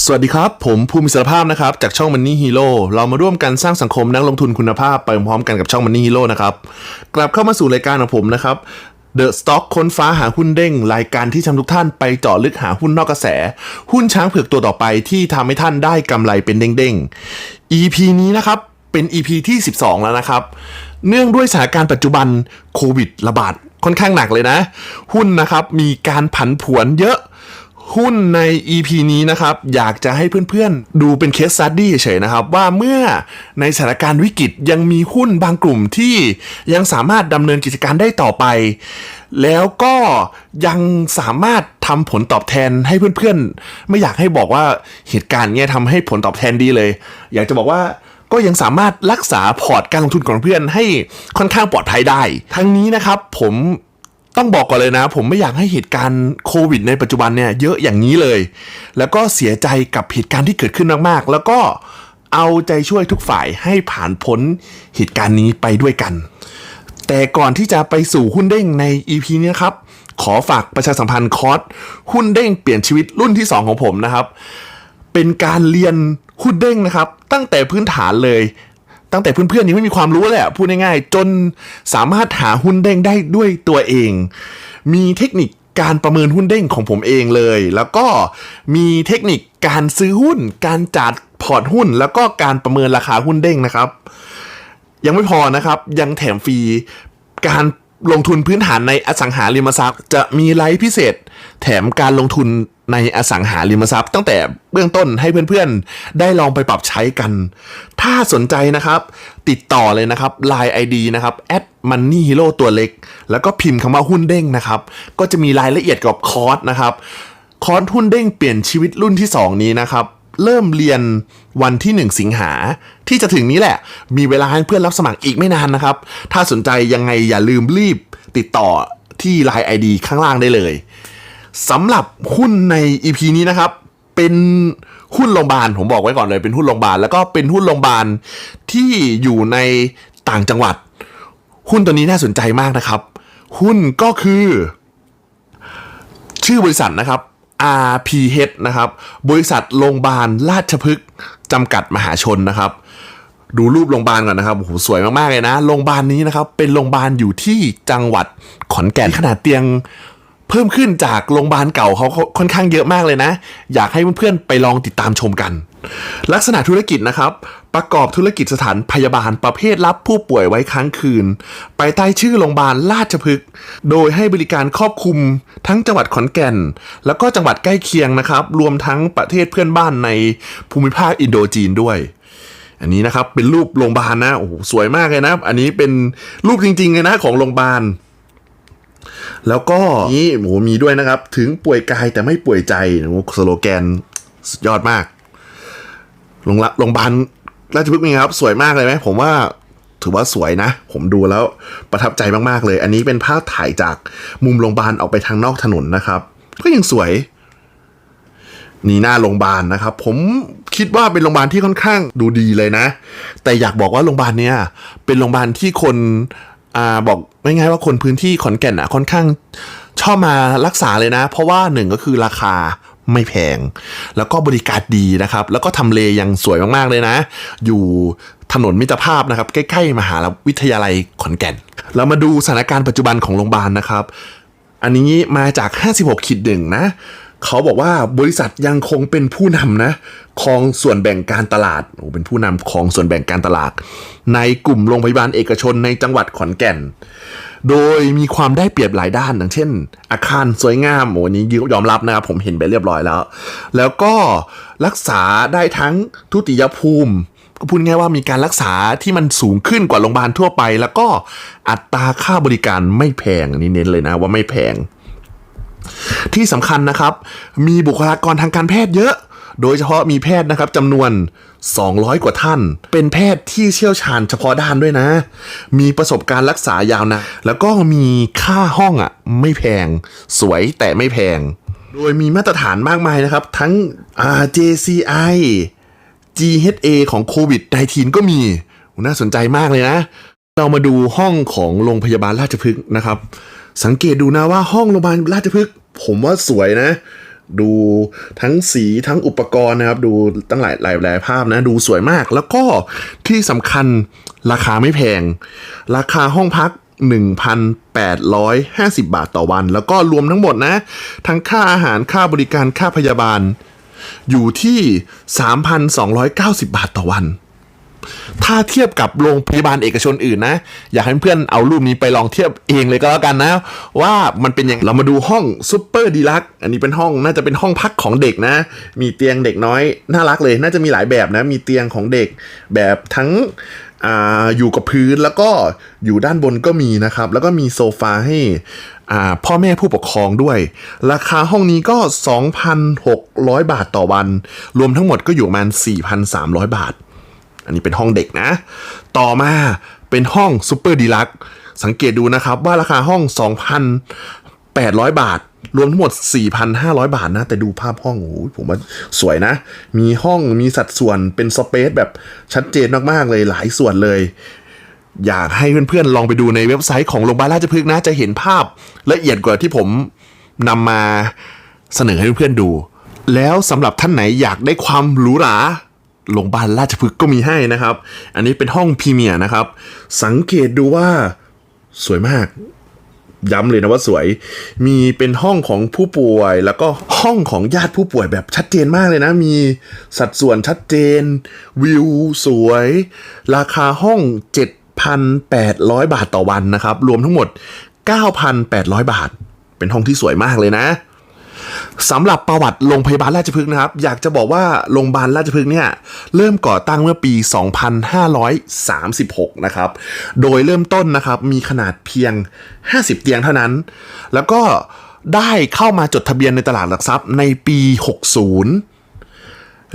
สวัสดีครับ ผมภูมิสารภาพนะครับ จากช่อง Money Hero เรามาร่วมกันสร้างสังคมนักลงทุนคุณภาพไปพร้อมกันกับช่อง Money Hero นะครับ กลับเข้ามาสู่รายการของผมนะครับ The Stock ค้นฟ้าหาหุ้นเด้ง รายการที่ทำทุกท่านไปเจาะลึกหาหุ้นนอกกระแส หุ้นช้างเผือกตัวต่อไปที่ทำให้ท่านได้กำไรเป็นเด้งๆ EP นี้นะครับเป็น EP ที่ 12 แล้วนะครับ เนื่องด้วยสถานการณ์ปัจจุบันโควิดระบาดค่อนข้างหนักเลยนะ หุ้นนะครับมีการผันผวนเยอะ หุ้นใน EP นี้นะครับ อยากจะให้เพื่อนๆ ดูเป็นเคส s ั u ดี้เฉยๆนะครับ ว่าเมื่อในสถานการณ์วิกฤตยังมีหุ้นบางกลุ่มที่ยังสามารถดำเนินกิจการได้ต่อไป แล้วก็ยังสามารถทำผลตอบแทนให้เพื่อนๆ ไม่อยากให้บอกว่าเหตุการณ์เนี้ยทำให้ผลตอบแทนดีเลย อยากจะบอกว่าก็ยังสามารถรักษาพอร์ตการลงทุนของเพื่อนให้ค่อนข้างปลอดภัยได้ ทั้งนี้นะครับผม ต้องบอกก่อนเลยนะ ผมไม่อยากให้เหตุการณ์โควิด ในปัจจุบันเนี่ยเยอะอย่างนี้เลย แล้วก็เสียใจกับเหตุการณ์ที่เกิดขึ้นมาก ๆ แล้วก็เอาใจช่วยทุกฝ่ายให้ผ่านพ้นเหตุการณ์นี้ไปด้วยกัน แต่ก่อนที่จะไปสู่หุ้นเด้งใน EP นี้ครับ ขอฝากประชาสัมพันธ์คอร์สหุ้นเด้งเปลี่ยนชีวิตรุ่นที่ 2 ของผมนะครับ เป็นการเรียนหุ้นเด้งนะครับ ตั้งแต่พื้นฐานเลย ตั้งแต่เพื่อนๆยังไม่มีความรู้เลยอะพูดง่ายๆ จนสามารถหาหุ้นเด้งได้ด้วยตัวเอง มีเทคนิคการประเมินหุ้นเด้งของผมเองเลย แล้วก็มีเทคนิคการซื้อหุ้น การจัดพอร์ตหุ้น แล้วก็การประเมินราคาหุ้นเด้งนะครับ ยังไม่พอนะครับ ยังแถมฟรีการ ลงทุนพื้นฐานในอสังหาริมทรัพย์ จะมีไลฟ์พิเศษ แถมการลงทุนในอสังหาริมทรัพย์ ตั้งแต่เบื้องต้นให้เพื่อนๆ ได้ลองไปปรับใช้กัน ถ้าสนใจนะครับ ติดต่อเลยนะครับ Line ID นะครับ money hero ตัวเล็ก แล้วก็พิมพ์คำว่าหุ้นเด้งนะครับ ก็จะมีรายละเอียดกับคอร์สนะครับ คอร์สหุ้นเด้งเปลี่ยนชีวิตรุ่นที่ 2 นี้นะครับ เริ่มเรียนวันที่ 1 สิงหาที่จะถึงนี้แหละ มีเวลาให้เพื่อนรับสมัครอีกไม่นานนะครับ ถ้าสนใจยังไงอย่าลืมรีบติดต่อที่ Line ID ข้างล่างได้เลยสำหรับหุ้นใน EP นี้นะครับ เป็นหุ้นโรงพยาบาลผมบอกไว้ก่อนเลยเป็นหุ้นโรงพยาบาลแล้วก็เป็นหุ้นโรงพยาบาลที่อยู่ในต่างจังหวัด หุ้นตัวนี้น่าสนใจมากนะครับ หุ้นก็คือ ชื่อบริษัทนะครับ RPH นะครับ บริษัทโรงพยาบาลราชพฤกษ์จำกัดมหาชนนะครับ ดูรูปโรงพยาบาลก่อนนะครับโอ้โหสวยมาก ๆ เลยนะ โรงพยาบาลนี้นะครับ เป็นโรงพยาบาลอยู่ที่จังหวัดขอนแก่นขนาดเตียงเพิ่มขึ้นจากโรงพยาบาลเก่าเขาค่อนข้างเยอะมากเลยนะ อยากให้เพื่อนๆไปลองติดตามชมกัน ลักษณะธุรกิจนะครับ ประกอบธุรกิจสถานพยาบาลประเภทรับผู้ป่วยไว้ค้างคืน ไปใต้ชื่อโรงพยาบาลราชพฤกษ์โดยให้บริการครอบคลุมทั้งจังหวัดขอนแก่น แล้วก็จังหวัดใกล้เคียงนะครับ รวมทั้งประเทศเพื่อนบ้านในภูมิภาคอินโดจีนด้วย อันนี้นะครับเป็นรูปโรงพยาบาลนะโอ้โหสวยมากเลยนะ อันนี้เป็นรูปจริงๆเลยนะของโรงพยาบาลแล้วก็นี่โหมีด้วยนะครับ ถึงป่วยกายแต่ไม่ป่วยใจโหสโลแกนสุดยอดมาก โรงโรงพยาบาลราชพฤกษ์นี่ครับสวยมากเลยไหมผมว่าถือว่าสวยนะ ผมดูแล้วประทับใจมากๆเลย อันนี้เป็นภาพถ่ายจากมุมโรงพยาบาลออกไปทางนอกถนนนะครับ ก็ยังสวย นี่หน้าโรงพยาบาลนะครับ ผมคิดว่าเป็นโรงพยาบาลที่ค่อนข้างดูดีเลยนะ แต่อยากบอกว่าโรงพยาบาลเนี้ยเป็นโรงพยาบาลที่คนอ่าบอกไม่ง่ายว่าคนพื้นที่ขอนแก่นอะค่อนข้างชอบมารักษาเลยนะ เพราะว่าหนึ่งก็คือราคา ไม่แพง แล้วก็บริการดีนะครับ แล้วก็ทำเลยังสวยมากๆเลยนะ อยู่ถนนมิตรภาพนะครับ ใกล้ๆ มหาวิทยาลัยขอนแก่น เรามาดูสถานการณ์ปัจจุบันของโรงพยาบาลนะครับ อันนี้มาจาก 56ขีดหนึ่งนะ เขาบอกว่าบริษัทยังคงเป็นผู้นำนะ ครองส่วนแบ่งการตลาดโอ้เป็นผู้นำของส่วนแบ่งการตลาด ในกลุ่มโรงพยาบาลเอกชนในจังหวัดขอนแก่น โดยมีความได้เปรียบหลายด้านอย่างเช่น อาคารสวยงามโอ้นี้ยอมรับนะครับผมเห็นไปเรียบร้อยแล้ว แล้วก็รักษาได้ทั้งทุติยภูมิก็พูดง่ายว่ามีการรักษาที่มันสูงขึ้นกว่าโรงพยาบาลทั่วไป แล้วก็อัตราค่าบริการไม่แพงอันนี้เน้นเลยนะว่าไม่แพง ที่สำคัญนะครับ มีบุคลากรทางการแพทย์เยอะ โดยเฉพาะมีแพทย์นะครับจำนวน 200 กว่าท่าน เป็นแพทย์ที่เชี่ยวชาญเฉพาะด้านด้วยนะ มีประสบการณ์รักษายาวนะ แล้วก็มีค่าห้องอะไม่แพง สวยแต่ไม่แพง โดยมีมาตรฐานมากมายนะครับ ทั้ง JCIGHA ของโควิด -19 ก็มี น่าสนใจมากเลยนะ เรามาดูห้องของโรงพยาบาลราชพฤกษ์นะครับ สังเกตดูนะว่าห้องโรงพยาบาลราชพฤกษ์ผมว่าสวยนะ ดูทั้งสีทั้งอุปกรณ์นะครับ ดูตั้งหลายหลายหลายภาพนะ ดูสวยมาก แล้วก็ที่สำคัญราคาไม่แพง ราคาห้องพัก 1,850 บาทต่อวัน แล้วก็รวมทั้งหมดนะ ทั้งค่าอาหารค่าบริการค่าพยาบาล อยู่ที่ 3,290 บาทต่อวัน ถ้าเทียบกับโรงพยาบาลเอกชนอื่นนะ อยากให้เพื่อนเอารูปนี้ไปลองเทียบเองเลยก็แล้วกันนะ ว่ามันเป็นอย่างเรามาดูห้องซูเปอร์ดีลักอันนี้เป็นห้องน่าจะเป็นห้องพักของเด็กนะ มีเตียงเด็กน้อยน่ารักเลย น่าจะมีหลายแบบนะ มีเตียงของเด็กแบบทั้งออยู่กับพื้นแล้วก็อยู่ด้านบนก็มีนะครับ แล้วก็มีโซฟาให้พ่อแม่ผู้ปกครองด้วย ราคาห้องนี้ก็ 2,600 บาทต่อวัน รวมทั้งหมดก็อยู่ประมาณ 4,300 บาท อันนี้เป็นห้องเด็กนะ ต่อมาเป็นห้องซูเปอร์ดีลักสังเกตดูนะครับว่าราคาห้อง 2,800 บาท รวมทั้งหมด 4,500 บาทนะ แต่ดูภาพห้องโอ้ผมว่าสวยนะ มีห้องมีสัดส่วนเป็นสเปซแบบชัดเจนมากๆเลยหลายส่วนเลย อยากให้เพื่อนๆ ลองไปดูในเว็บไซต์ของโรงพยาบาลราชพฤกษ์นะ จะเห็นภาพละเอียดกว่าที่ผมนำมาเสนอให้เพื่อนๆดู แล้วสำหรับท่านไหนอยากได้ความหรูหรา โรงพยาบาลราชพฤกษ์ก็มีให้นะครับ อันนี้เป็นห้องพรีเมียร์นะครับ สังเกตดูว่าสวยมาก ย้ำเลยนะว่าสวย มีเป็นห้องของผู้ป่วย แล้วก็ห้องของญาติผู้ป่วยแบบชัดเจนมากเลยนะ มีสัดส่วนชัดเจน วิวสวย ราคาห้อง 7,800 บาทต่อวันนะครับ รวมทั้งหมด 9,800 บาท เป็นห้องที่สวยมากเลยนะ สำหรับประวัติโรงพยาบาลราชพฤกษ์นะครับ อยากจะบอกว่าโรงพยาบาลราชพฤกษ์เนี่ยเริ่มก่อตั้งเมื่อปี 2536 นะครับ โดยเริ่มต้นนะครับมีขนาดเพียง 50 เตียงเท่านั้น แล้วก็ได้เข้ามาจดทะเบียนในตลาดหลักทรัพย์ในปี 60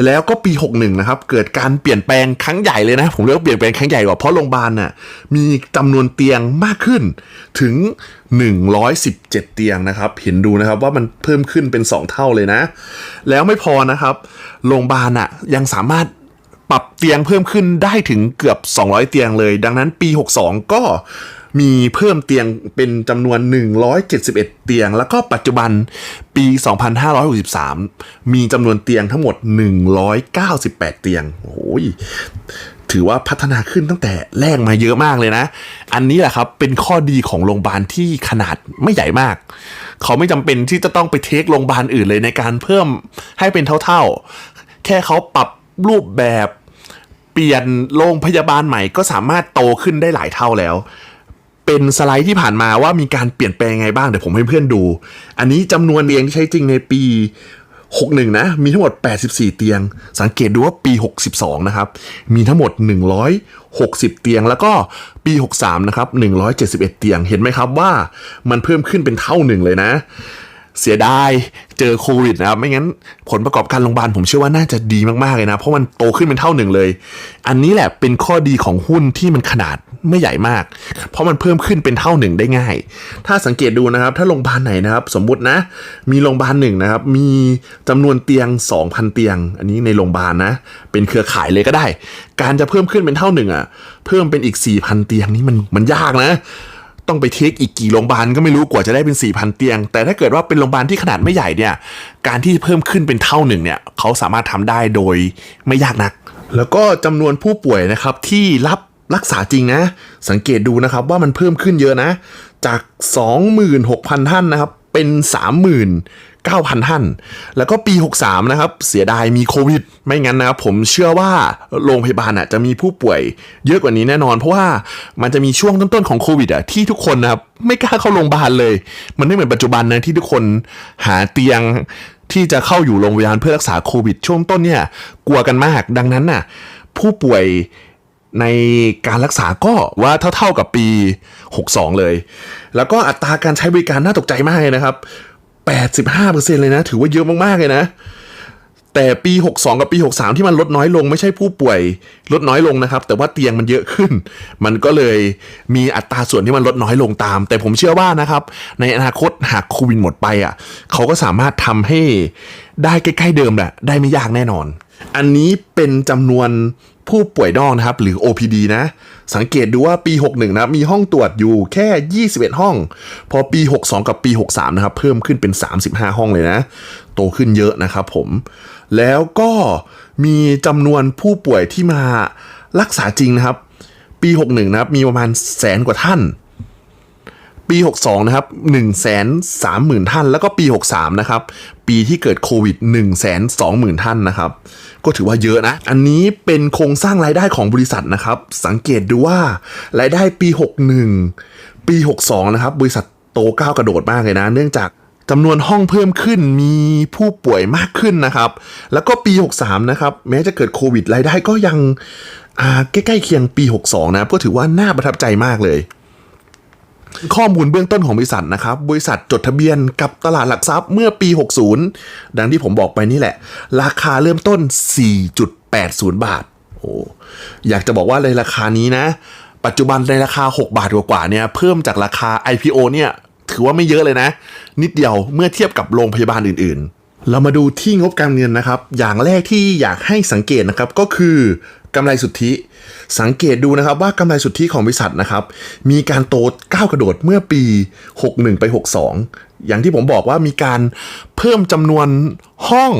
แล้วก็ปี 61 นะครับ เกิดการเปลี่ยนแปลงครั้งใหญ่เลยนะ ผมเรียกว่าเปลี่ยนแปลงครั้งใหญ่กว่าเพราะโรงพยาบาลน่ะมีจำนวนเตียงมากขึ้นถึง 117 เตียงนะครับ เห็นดูนะครับว่ามันเพิ่มขึ้นเป็น 2 เท่าเลยนะ แล้วไม่พอนะครับ โรงพยาบาลน่ะยังสามารถปรับเตียงเพิ่มขึ้นได้ถึงเกือบ 200 เตียงเลย ดังนั้นปี 62 ก็ มีเพิ่มเตียงเป็นจำนวน 171 เตียง แล้วก็ปัจจุบันปี 2563 มีจำนวนเตียงทั้งหมด 198 เตียงโอ้ยถือว่าพัฒนาขึ้นตั้งแต่แรกมาเยอะมากเลยนะ อันนี้แหละครับเป็นข้อดีของโรงพยาบาลที่ขนาดไม่ใหญ่มาก เขาไม่จำเป็นที่จะต้องไปเทคโรงพยาบาลอื่นเลยในการเพิ่มให้เป็นเท่าๆ แค่เขาปรับรูปแบบเปลี่ยนโรงพยาบาลใหม่ก็สามารถโตขึ้นได้หลายเท่าแล้ว เป็นสไลด์ที่ผ่านมาว่ามีการเปลี่ยนแปลงไงบ้างเดี๋ยวผมให้เพื่อนดู อันนี้จำนวนเตียงที่ใช้จริงในปี 61 นะ มีทั้งหมด 84 เตียง สังเกตดูว่าปี 62 นะครับ มีทั้งหมด 160 เตียง แล้วก็ปี 63 นะครับ 171 เตียง เห็นไหมครับว่ามันเพิ่มขึ้นเป็นเท่าหนึ่งเลยนะเสียดายเจอโควิดนะครับ ไม่งั้นผลประกอบการโรงพยาบาลผมเชื่อว่าน่าจะดีมาก ๆ เลยนะ เพราะมันโตขึ้นเป็นเท่าหนึ่งเลย อันนี้แหละเป็นข้อดีของหุ้นที่มันขนาด ไม่ใหญ่มาก เพราะมันเพิ่มขึ้นเป็นเท่าหนึ่งได้ง่าย ถ้าสังเกตดูนะครับ ถ้าโรงพยาบาลไหนนะครับ สมมุตินะ มีโรงพยาบาลหนึ่งนะครับ มีจำนวนเตียง 2,000 เตียง อันนี้ในโรงพยาบาลนะ เป็นเครือข่ายเลยก็ได้ การจะเพิ่มขึ้นเป็นเท่าหนึ่งอะ เพิ่มเป็นอีก 4,000 เตียงนี่มันมันยากนะต้องไปเทคอีกกี่โรงพยาบาลก็ไม่รู้กว่าจะได้เป็น 4,000 เตียง แต่ถ้าเกิดว่าเป็นโรงพยาบาลที่ขนาดไม่ใหญ่เนี่ย การที่เพิ่มขึ้นเป็นเท่าหนึ่งเนี่ยเขาสามารถทำได้โดยไม่ยากนัก แล้วก็จำนวนผู้ป่วยนะครับที่รับ รักษาจริงนะ สังเกตดูนะครับว่ามันเพิ่มขึ้นเยอะนะ จาก 26,000 ท่านนะครับ เป็น 39,000 ท่าน แล้วก็ปี 63 นะครับ เสียดายมีโควิด ไม่งั้นนะครับผมเชื่อว่าโรงพยาบาลอะจะมีผู้ป่วยเยอะกว่านี้แน่นอน เพราะว่ามันจะมีช่วงต้นๆของโควิดอะที่ทุกคนนะครับไม่กล้าเข้าโรงพยาบาลเลย มันไม่เหมือนปัจจุบันนะที่ทุกคนหาเตียงที่จะเข้าอยู่โรงพยาบาลเพื่อรักษาโควิดช่วงต้นเนี่ยกลัวกันมาก ดังนั้นน่ะผู้ป่วย ในการรักษาก็ว่าเท่าๆกับปี 62 เลย แล้วก็อัตราการใช้บริการน่าตกใจมากเลยนะครับ 85%เลยนะ ถือว่าเยอะมากๆเลยนะ แต่ปี 62 กับปี 63 ที่มันลดน้อยลงไม่ใช่ผู้ป่วย ลดน้อยลงนะครับ แต่ว่าเตียงมันเยอะขึ้น มันก็เลยมีอัตราส่วนที่มันลดน้อยลงตาม แต่ผมเชื่อว่านะครับ ในอนาคตหากโควิดหมดไปอะเขาก็สามารถทำให้ได้ใกล้ๆเดิมแหละได้ไม่ยากแน่นอน อันนี้เป็นจำนวน ผู้ป่วยนอกนะครับ หรือ OPD นะ สังเกตดูว่าปี 61 นะ มีห้องตรวจอยู่แค่ 21 ห้อง พอปี 62 กับปี 63 นะครับ เพิ่มขึ้นเป็น 35 ห้องเลยนะ โตขึ้นเยอะนะครับผม แล้วก็มีจำนวนผู้ป่วยที่มารักษาจริงนะครับ ปี 61 นะครับ มีประมาณแสนกว่าท่าน ปี 62 นะครับ 1 3 0 0 0 0 ท่าน แล้วก็ปี 63 นะครับ ปีที่เกิดโควิด 1 2 0 0 0 0 ท่านนะครับ ก็ถือว่าเยอะนะ อันนี้เป็นโครงสร้างรายได้ของบริษัทนะครับ สังเกตดูว่ารายได้ปี 61 ปี 62 นะครับ บริษัทโตก้าวกระโดดมากเลยนะ เนื่องจากจำนวนห้องเพิ่มขึ้นมีผู้ป่วยมากขึ้นนะครับ แล้วก็ปี 63 นะครับ แม้จะเกิดโควิดรายได้ก็ยังใกล้ๆเคียงปี 62 นะก็ถือว่าน่าประทับใจมากเลย ข้อมูลเบื้องต้นของบริษัทนะครับ บริษัทจดทะเบียนกับตลาดหลักทรัพย์เมื่อปี 60 ดังที่ผมบอกไปนี่แหละ ราคาเริ่มต้น 4.80 บาท โอ้อยากจะบอกว่าในราคานี้นะ ปัจจุบันในราคา 6 บาทกว่าๆเนี่ย เพิ่มจากราคา IPO เนี่ย ถือว่าไม่เยอะเลยนะ นิดเดียวเมื่อเทียบกับโรงพยาบาลอื่น ๆ เรามาดูที่งบการเงินนะครับ อย่างแรกที่อยากให้สังเกตนะครับก็คือ กำไรสุทธิ สังเกตดูนะครับว่ากำไรสุทธิของบริษัทนะครับ มีการโตก้าวกระโดดเมื่อปี 61 ไป 62 อย่างที่ผมบอกว่ามีการเพิ่มจำนวนห้อง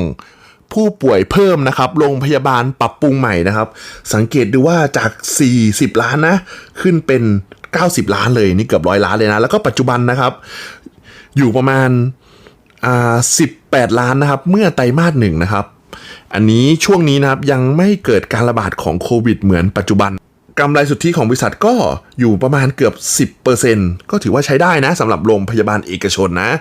ผู้ป่วยเพิ่มนะครับ โรงพยาบาลปรับปรุงใหม่นะครับ สังเกตดูว่าจาก 40 ล้านนะ ขึ้นเป็น 90 ล้านเลยนี่เกือบร้อยล้านเลยนะ แล้วก็ปัจจุบันนะครับ อยู่ประมาณอ่า18 ล้านนะครับ เมื่อไตรมาสหนึ่งนะครับ อันนี้ช่วงนี้นะครับยังไม่เกิดการระบาดของโควิดเหมือนปัจจุบันกำไรสุทธิของบริษัทก็อยู่ประมาณเกือบ 10%ก็ถือว่าใช้ได้นะสำหรับโรงพยาบาลเอกชนนะ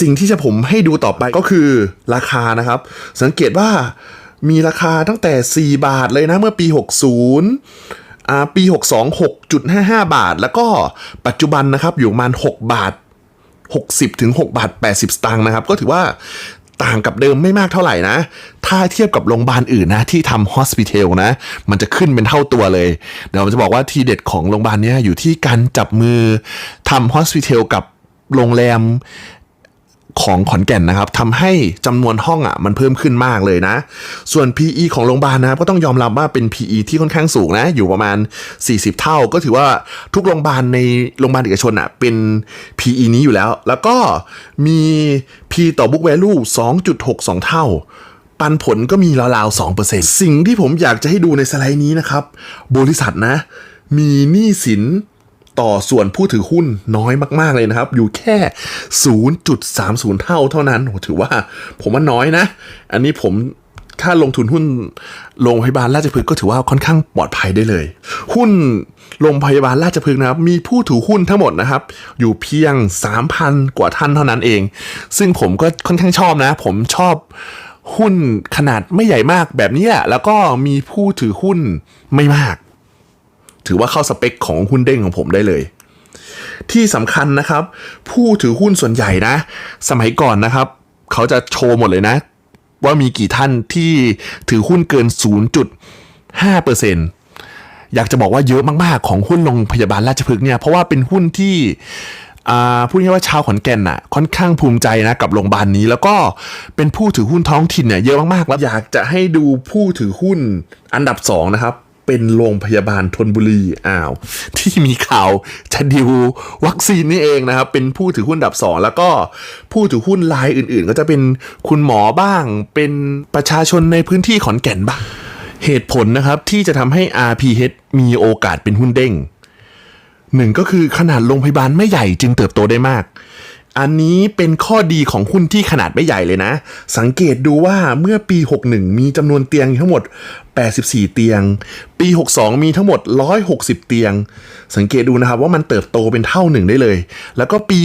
สิ่งที่จะผมให้ดูต่อไปก็คือราคานะครับ สังเกตว่ามีราคาตั้งแต่ 4 บาทเลยนะเมื่อปี 60อ่าปี 62 6.55 บาท แล้วก็ปัจจุบันนะครับอยู่ประมาณ 6 บาท 60ถึง6บาท 80 สตางค์นะครับ ก็ถือว่า ต่างกับเดิมไม่มากเท่าไหร่นะ ถ้าเทียบกับโรงพยาบาลอื่นนะที่ทำฮอสพิทอลนะ มันจะขึ้นเป็นเท่าตัวเลย เดี๋ยวผมจะบอกว่าทีเด็ดของโรงพยาบาลนี้อยู่ที่การจับมือทำฮอสพิทอลกับโรงแรม ของขอนแก่นนะครับทำให้จำนวนห้องอะมันเพิ่มขึ้นมากเลยนะ ส่วน PE ของโรงพยาบาลนะครับก็ต้องยอมรับว่าเป็น PE ที่ค่อนข้างสูงนะอยู่ประมาณ 40 เท่า ก็ถือว่าทุกโรงพยาบาลในโรงพยาบาลเอกชนอะเป็น PE นี้อยู่แล้ว แล้วก็มี P ต่อ book value 2.62 เท่า ปันผลก็มีราวๆ2%สิ่งที่ผมอยากจะให้ดูในสไลด์นี้นะครับ บริษัทนะ มีหนี้สิน ต่อส่วนผู้ถือหุ้นน้อยมากๆเลยนะครับ อยู่แค่ 0.30 เท่าเท่านั้นโหถือว่าผมว่าน้อยนะ อันนี้ผมถ้าลงทุนหุ้นโรงพยาบาลราชพฤกษ์ก็ถือว่าค่อนข้างปลอดภัยได้เลย หุ้นโรงพยาบาลราชพฤกษ์นะครับ มีผู้ถือหุ้นทั้งหมดนะครับ อยู่เพียง 3,000 กว่าท่านเท่านั้นเอง ซึ่งผมก็ค่อนข้างชอบนะ ผมชอบหุ้นขนาดไม่ใหญ่มากแบบนี้แหละแล้วก็มีผู้ถือหุ้นไม่มาก ถือว่าเข้าสเปคของหุ้นเด้งของผมได้เลย ที่สำคัญนะครับ ผู้ถือหุ้นส่วนใหญ่นะ สมัยก่อนนะครับ เขาจะโชว์หมดเลยนะ ว่ามีกี่ท่านที่ถือหุ้นเกิน 0.5%อยากจะบอกว่าเยอะมากๆของหุ้นโรงพยาบาลราชพฤกษ์เนี่ยเพราะว่าเป็นหุ้นที่อ่าพูดง่ายว่าชาวขอนแก่นน่ะค่อนข้างภูมิใจนะกับโรงพยาบาลนี้ แล้วก็เป็นผู้ถือหุ้นท้องถิ่นเนี่ยเยอะมากๆแล้วอยากจะให้ดูผู้ถือหุ้นอันดับสองนะครับ เป็นโรงพยาบาลทนบุรีอ้าว ที่มีข่าวจะดิววัคซีนนี่เองนะครับ เป็นผู้ถือหุ้นดับสองแล้วก็ผู้ถือหุ้นรายอื่นๆ ก็จะเป็นคุณหมอบ้าง เป็นประชาชนในพื้นที่ขอนแก่นบ้าง เหตุผลนะครับที่จะทำให้ RPH มีโอกาสเป็นหุ้นเด้งหนึ่งก็คือขนาดโรงพยาบาลไม่ใหญ่จึงเติบโตได้มาก อันนี้เป็นข้อดีของหุ้นที่ขนาดไม่ใหญ่เลยนะ สังเกตดูว่าเมื่อปี 61 มีจำนวนเตียงทั้งหมด 84 เตียง ปี 62 มีทั้งหมด 160 เตียง สังเกตดูนะครับว่ามันเติบโตเป็นเท่าหนึ่งได้เลย แล้วก็ปี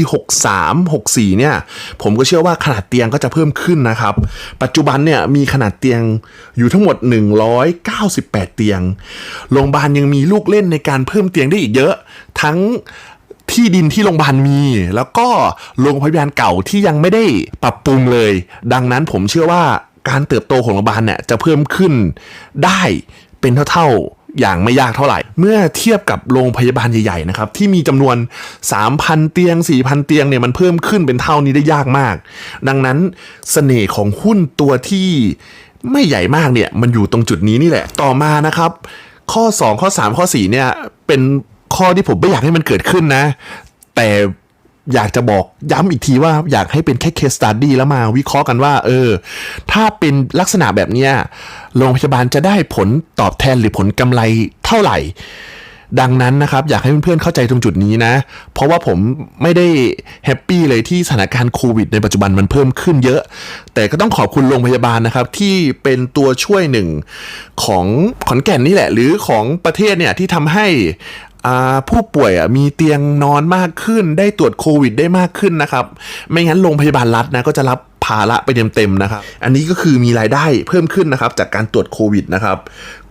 63 64 เนี่ย ผมก็เชื่อว่าขนาดเตียงก็จะเพิ่มขึ้นนะครับ ปัจจุบันเนี่ยมีขนาดเตียงอยู่ทั้งหมด 198 เตียง โรงพยาบาลยังมีลูกเล่นในการเพิ่มเตียงได้อีกเยอะ ทั้ง ที่ดินที่โรงพยาบาลมี แล้วก็โรงพยาบาลเก่าที่ยังไม่ได้ปรับปรุงเลย ดังนั้นผมเชื่อว่าการเติบโตของโรงพยาบาลเนี่ยจะเพิ่มขึ้นได้เป็นเท่าๆอย่างไม่ยากเท่าไหร่ เมื่อเทียบกับโรงพยาบาลใหญ่ๆนะครับที่มีจำนวน 3,000 เตียง 4,000 เตียงเนี่ยมันเพิ่มขึ้นเป็นเท่านี้ได้ยากมาก ดังนั้นเสน่ห์ของหุ้นตัวที่ไม่ใหญ่มากเนี่ยมันอยู่ตรงจุดนี้นี่แหละ ต่อมานะครับ ข้อ 2 ข้อ 3 ข้อ 4 เนี่ยเป็น ข้อที่ผมไม่อยากให้มันเกิดขึ้นนะ แต่อยากจะบอกย้ำอีกทีว่าอยากให้เป็นแค่ case study แล้วมาวิเคราะห์กันว่า เออ ถ้าเป็นลักษณะแบบเนี้ยโรงพยาบาลจะได้ผลตอบแทนหรือผลกำไรเท่าไหร่ ดังนั้นนะครับ อยากให้เพื่อนๆเข้าใจตรงจุดนี้นะ เพราะว่าผมไม่ได้แฮปปี้เลยที่สถานการณ์โควิดในปัจจุบันมันเพิ่มขึ้นเยอะ แต่ก็ต้องขอบคุณโรงพยาบาลนะครับ ที่เป็นตัวช่วยหนึ่งของขอนแก่นนี่แหละ หรือของประเทศเนี่ยที่ทำให้ ผู้ป่วยมีเตียงนอนมากขึ้น ได้ตรวจโควิด ได้มากขึ้นนะครับ ไม่งั้นโรงพยาบาลรัฐนะก็จะรับภาระไปเต็มๆนะครับ อันนี้ก็คือมีรายได้เพิ่มขึ้นนะครับจากการตรวจโควิดนะครับ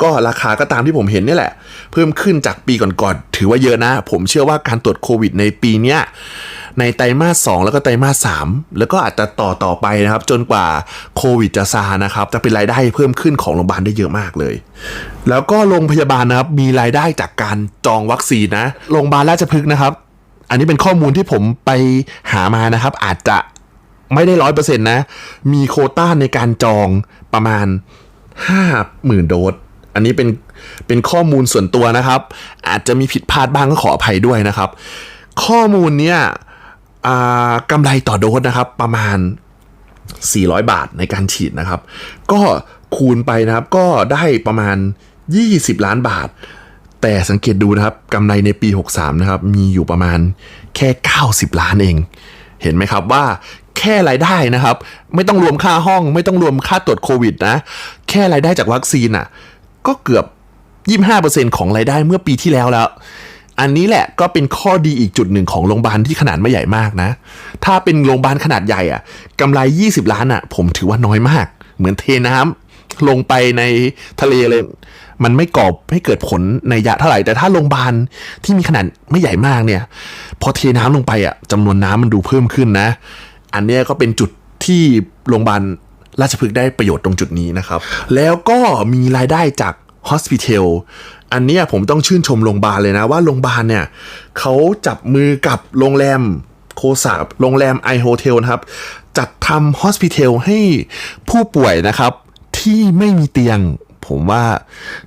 ก็ราคาก็ตามที่ผมเห็นนี่แหละ เพิ่มขึ้นจากปีก่อนๆ ถือว่าเยอะนะ ผมเชื่อว่าการตรวจโควิดในปีเนี้ย ในไตรมาส2แล้วก็ไตรมาส3แล้วก็อาจจะต่อต่อไปนะครับ จนกว่าโควิดจะซานะครับจะเป็นรายได้เพิ่มขึ้นของโรงพยาบาลได้เยอะมากเลย แล้วก็โรงพยาบาลนะครับมีรายได้จากการจองวัคซีนนะโรงพยาบาลราชพฤกษ์นะครับ อันนี้เป็นข้อมูลที่ผมไปหามานะครับ อาจจะไม่ได้ร้อยเปอร์เซ็นต์นะ มีโคต้าในการจองประมาณห้าหมื่นโดส อันนี้เป็นเป็นข้อมูลส่วนตัวนะครับ อาจจะมีผิดพลาดบ้างก็ขออภัยด้วยนะครับ ข้อมูลเนี้ย กำไรต่อโดสนะครับ ประมาณ 400 บาทในการฉีดนะครับ ก็คูณไปนะครับก็ได้ประมาณ 20 ล้านบาท แต่สังเกตดูนะครับกำไรในปี 63 นะครับ มีอยู่ประมาณแค่ 90 ล้านเอง เห็นไหมครับว่าแค่รายได้นะครับ ไม่ต้องรวมค่าห้อง ไม่ต้องรวมค่าตรวจโควิดนะ แค่รายได้จากวัคซีนอะ ก็เกือบ 25%ของรายได้เมื่อปีที่แล้วแล้ว อันนี้แหละก็เป็นข้อดีอีกจุดหนึ่งของโรงพยาบาลที่ขนาดไม่ใหญ่มากนะ ถ้าเป็นโรงพยาบาลขนาดใหญ่อะกำไร 20 ล้านอะผมถือว่าน้อยมาก เหมือนเทน้ำลงไปในทะเลเลย มันไม่ก่อให้เกิดผลในยะเท่าไหร่ แต่ถ้าโรงพยาบาลที่มีขนาดไม่ใหญ่มากเนี่ย พอเทน้ำลงไปอะจำนวนน้ำมันดูเพิ่มขึ้นนะ อันนี้ก็เป็นจุดที่โรงพยาบาลราชพฤกษ์ได้ประโยชน์ตรงจุดนี้นะครับ แล้วก็มีรายได้จาก Hospital อันนี้ผมต้องชื่นชมโรงพยาบาลเลยนะว่าโรงพยาบาลเนี่ยเขาจับมือกับโรงแรมโคสาบโรงแรมไอโฮเทลนะครับ จัดทำ Hospital ให้ผู้ป่วยนะครับ ที่ไม่มีเตียง ผมว่า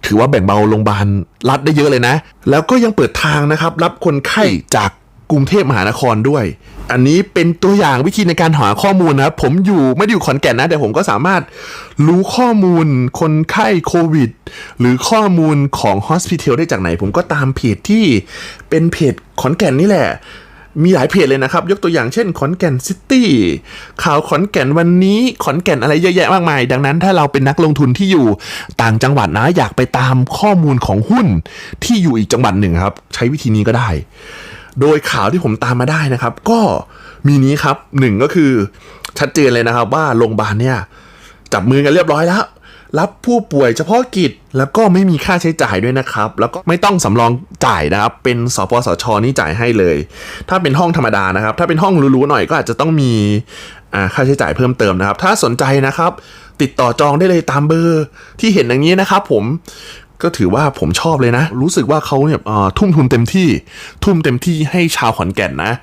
ถือว่าแบ่งเบาโรงพยาบาลรัฐได้เยอะเลยนะ แล้วก็ยังเปิดทางนะครับ รับคนไข้จากกรุงเทพมหานครด้วย อันนี้เป็นตัวอย่างวิธีในการหาข้อมูลนะครับ ผมอยู่ไม่ได้อยู่ขอนแก่นนะ แต่ผมก็สามารถรู้ข้อมูลคนไข้โควิด หรือข้อมูลของ Hospital ได้จากไหน ผมก็ตามเพจที่เป็นเพจขอนแก่นนี่แหละ มีหลายเพจเลยนะครับ ยกตัวอย่างเช่นขอนแก่นซิตี้ข่าวขอนแก่นวันนี้ขอนแก่นอะไรเยอะแยะมากมาย ดังนั้นถ้าเราเป็นนักลงทุนที่อยู่ต่างจังหวัดนะอยากไปตามข้อมูลของหุ้นที่อยู่อีกจังหวัดหนึ่งครับ ใช้วิธีนี้ก็ได้ โดยข่าวที่ผมตามมาได้นะครับ ก็มีนี้ครับหนึ่งก็คือชัดเจนเลยนะครับว่าโรงพยาบาลเนี่ย จับมือกันเรียบร้อยแล้ว รับผู้ป่วยเฉพาะกิจ แล้วก็ไม่มีค่าใช้จ่ายด้วยนะครับ แล้วก็ไม่ต้องสำรองจ่ายนะครับ เป็นสปสชนี่จ่ายให้เลย ถ้าเป็นห้องธรรมดานะครับ ถ้าเป็นห้องหรูๆหน่อยก็อาจจะต้องมีค่าใช้จ่ายเพิ่มเติมนะครับ ถ้าสนใจนะครับ ติดต่อจองได้เลยตามเบอร์ที่เห็นอย่างนี้นะครับ ผม ก็ถือว่าผมชอบเลยนะ รู้สึกว่าเขาเนี่ยเอ่อทุ่มทุนเต็มที่ ทุ่มเต็มที่ให้ชาวขอนแก่นนะ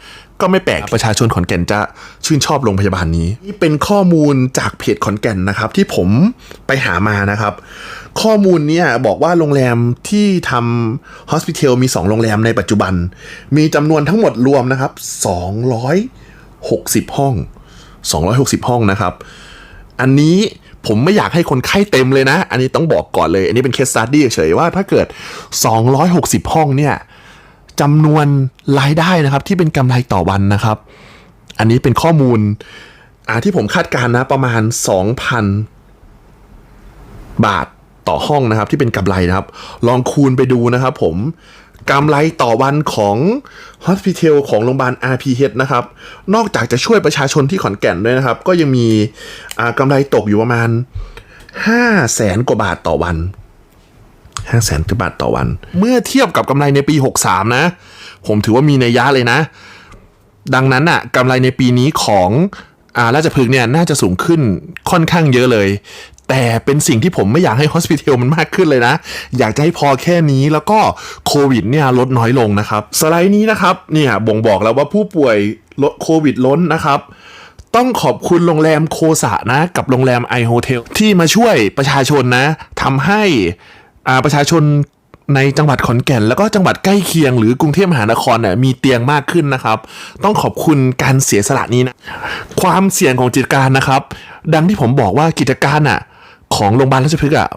ก็ไม่แปลกประชาชนขอนแก่นจะชื่นชอบโรงพยาบาลนี้ นี่เป็นข้อมูลจากเพจขอนแก่นนะครับ ที่ผมไปหามานะครับ ข้อมูลเนี่ยบอกว่าโรงแรมที่ทำ Hospital มี 2 โรงแรมในปัจจุบัน มีจำนวนทั้งหมดรวมนะครับ 260 ห้อง 260 ห้องนะครับ อันนี้ ผมไม่อยากให้คนไข้เต็มเลยนะ อันนี้ต้องบอกก่อนเลย อันนี้เป็นเคสสตัดดี้เฉยๆว่าถ้าเกิด 260 ห้องเนี่ยจำนวนรายได้นะครับ ที่เป็นกำไรต่อวันนะครับ อันนี้เป็นข้อมูลอ่าที่ผมคาดการณ์นะประมาณ 2,000 บาทต่อห้องนะครับ ที่เป็นกำไรนะครับ ลองคูณไปดูนะครับ ผม กำไรต่อวันของ Hospital ของโรงพยาบาล RPH นะครับ นอกจากจะช่วยประชาชนที่ขอนแก่นด้วยนะครับ ก็ยังมีกำไรตกอยู่ประมาณ5แสนกว่าบาทต่อวัน5แสนกว่าบาทต่อวัน เมื่อเทียบกับกำไรในปี 63 นะ ผมถือว่ามีนัยยะเลยนะ ดังนั้นอะกำไรในปีนี้ของอาราชพฤกษ์เนี่ยน่าจะสูงขึ้นค่อนข้างเยอะเลย แต่เป็นสิ่งที่ผมไม่อยากให้ Hospital มันมากขึ้นเลยนะ อยากจะให้พอแค่นี้แล้วก็โควิดเนี่ยลดน้อยลงนะครับ สไลด์นี้นะครับเนี่ยบ่งบอกแล้วว่าผู้ป่วยลดโควิดล้นนะครับ ต้องขอบคุณโรงแรมโคสะนะ กับโรงแรมไอโฮเทลที่มาช่วยประชาชนนะทำให้ประชาชนในจังหวัดขอนแก่น แล้วก็จังหวัดใกล้เคียงหรือกรุงเทพมหานครเนี่ยมีเตียงมากขึ้นนะครับ ต้องขอบคุณการเสียสละนี้นะ ความเสี่ยงของกิจการนะครับ ดังที่ผมบอกว่ากิจการอะ ของโรงพยาบาลราชพฤกษ์อะ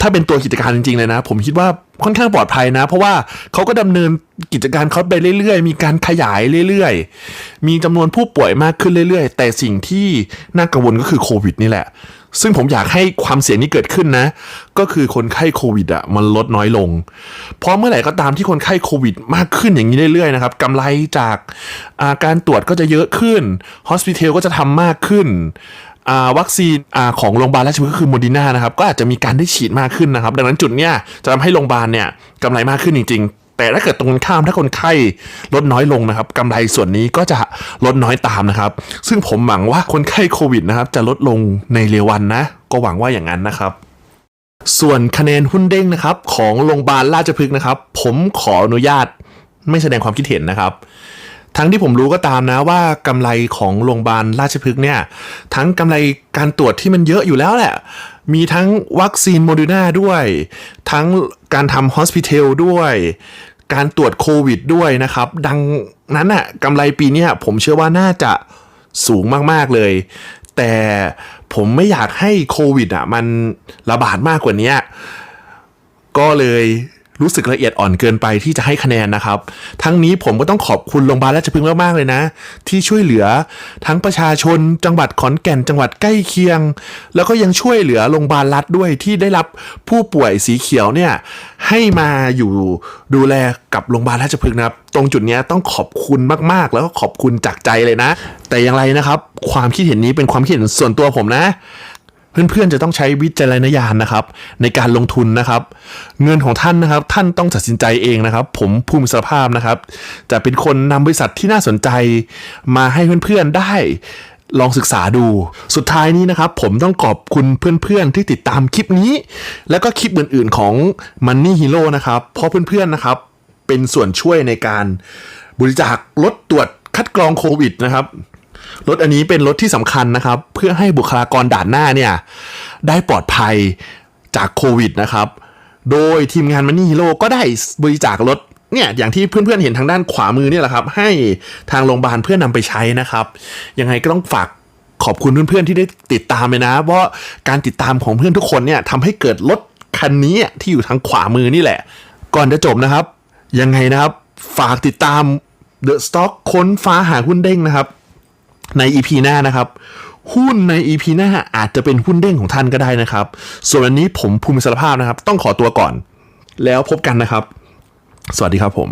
ถ้าเป็นตัวกิจการจริงๆเลยนะ ผมคิดว่าค่อนข้างปลอดภัยนะ เพราะว่าเขาก็ดำเนินกิจการเขาไปเรื่อยๆ มีการขยายเรื่อยๆ มีจำนวนผู้ป่วยมากขึ้นเรื่อยๆ แต่สิ่งที่น่ากังวลก็คือโควิดนี่แหละ ซึ่งผมอยากให้ความเสี่ยงนี้เกิดขึ้นนะ ก็คือคนไข้โควิดอะมันลดน้อยลง เพราะเมื่อไหร่ก็ตามที่คนไข้โควิดมากขึ้นอย่างนี้เรื่อยๆนะครับกำไรจากาการตรวจก็จะเยอะขึ้นฮอสพิเทลก็จะทำมากขึ้น วัคซีนอาของโรงพยาบาลราชพฤกษ์ก็คือโมดินานะครับก็อาจจะมีการได้ฉีดมากขึ้นนะครับ ดังนั้นจุดเนี้ยจะทำให้โรงพยาบาลเนี่ยกำไรมากขึ้นจริง ๆ แต่ถ้าเกิดตรงข้ามถ้าคนไข้ลดน้อยลงนะครับกำไรส่วนนี้ก็จะลดน้อยตามนะครับ ซึ่งผมหวังว่าคนไข้โควิดนะครับจะลดลงในเร็ววันนะ ก็หวังว่าอย่างนั้นนะครับส่วนคะแนนหุ้นเด้งนะครับของโรงพยาบาลราชพฤกษ์นะครับ ผมขออนุญาตไม่แสดงความคิดเห็นนะครับ ทั้งที่ผมรู้ก็ตามนะว่ากำไรของโรงพยาบาลราชพฤกษ์เนี่ย ทั้งกำไรการตรวจที่มันเยอะอยู่แล้วแหละ มีทั้งวัคซีนโมเดอร์นาด้วย ทั้งการทำฮอสพิทอลด้วย การตรวจโควิดด้วยนะครับ ดังนั้นน่ะกำไรปีนี้ผมเชื่อว่าน่าจะสูงมากๆเลย แต่ผมไม่อยากให้โควิดอะมันระบาดมากกว่านี้ก็เลย รู้สึกละเอียดอ่อนเกินไปที่จะให้คะแนนนะครับ ทั้งนี้ผมก็ต้องขอบคุณโรงพยาบาลราชพฤกษ์มากๆเลยนะ ที่ช่วยเหลือทั้งประชาชน จังหวัดขอนแก่นจังหวัดใกล้เคียง แล้วก็ยังช่วยเหลือโรงพยาบาลรัฐด้วยที่ได้รับผู้ป่วยสีเขียวเนี่ยให้มาอยู่ดูแลกับโรงพยาบาลราชพฤกษ์นะครับ ตรงจุดนี้ต้องขอบคุณมากๆ แล้วก็ขอบคุณจากใจเลยนะ แต่อย่างไรนะครับ ความคิดเห็นนี้เป็นความคิดเห็นส่วนตัวผมนะ เพื่อนๆจะต้องใช้วิจารณญาณนะครับ ในการลงทุนนะครับ เงินของท่านนะครับ ท่านต้องตัดสินใจเองนะครับ ผมภูมิสารภาพนะครับ จะเป็นคนนำบริษัทที่น่าสนใจ มาให้เพื่อนๆได้ลองศึกษาดู สุดท้ายนี้นะครับ ผมต้องขอบคุณเพื่อนๆที่ติดตามคลิปนี้ แล้วก็คลิปอื่นๆของ Money Hero นะครับ เพราะเพื่อนๆนะครับ เป็นส่วนช่วยในการบริจาครถตรวจคัดกรองโควิดนะครับ รถอันนี้เป็นรถที่สำคัญนะครับ เพื่อให้บุคลากรด่านหน้าเนี่ย ได้ปลอดภัยจากโควิดนะครับ โดยทีมงานมันนี่ฮีโร่ก็ได้บริจาครถเนี่ยอย่างที่เพื่อนๆเห็นทางด้านขวามือเนี่ยแหละครับ ให้ทางโรงพยาบาลเพื่อนนำไปใช้นะครับ ยังไงก็ต้องฝากขอบคุณเพื่อนๆที่ได้ติดตามเลยนะ เพราะการติดตามของเพื่อนทุกคนเนี่ยทำให้เกิดรถคันนี้ที่อยู่ทางขวามือนี่แหละ ก่อนจะจบนะครับ ยังไงนะครับ ฝากติดตาม The Stock ค้นฟ้าหาหุ้นเด้งนะครับ ใน EP หน้านะครับ หุ้นใน EP หน้าอาจจะเป็นหุ้นเด้งของท่านก็ได้นะครับ ส่วนวันนี้ผมภูมิสารภาพนะครับ ต้องขอตัวก่อน แล้วพบกันนะครับ สวัสดีครับผม